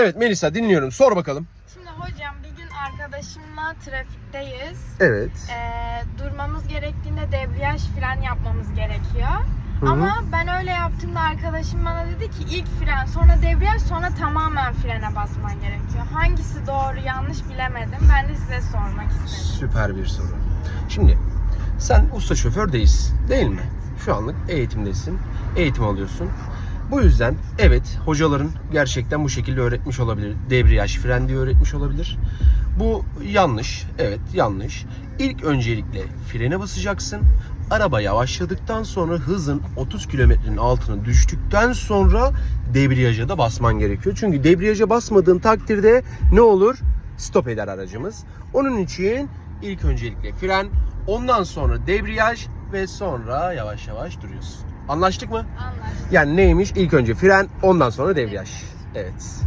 Evet Melisa dinliyorum. Sor bakalım. Şimdi hocam bir gün arkadaşımla trafikteyiz. Evet. Ee, durmamız gerektiğinde debriyaj fren yapmamız gerekiyor. Hı hı. Ama ben öyle yaptığımda arkadaşım bana dedi ki ilk fren sonra debriyaj sonra tamamen frene basman gerekiyor. Hangisi doğru yanlış bilemedim. Ben de size sormak istedim. Süper bir soru. Şimdi sen usta şoför değilsin değil mi? Şu anlık eğitimdesin. Eğitim alıyorsun. Bu yüzden evet hocaların gerçekten bu şekilde öğretmiş olabilir. Debriyaj, fren diye öğretmiş olabilir. Bu yanlış. Evet yanlış. İlk öncelikle frene basacaksın. Araba yavaşladıktan sonra hızın 30 kilometrenin altına düştükten sonra debriyaja da basman gerekiyor. Çünkü debriyaja basmadığın takdirde ne olur? Stop eder aracımız. Onun için ilk öncelikle fren, ondan sonra debriyaj ve sonra yavaş yavaş duruyorsun. Anlaştık mı? Anlaştık. Yani neymiş? İlk önce fren, ondan sonra debriyaj. Evet.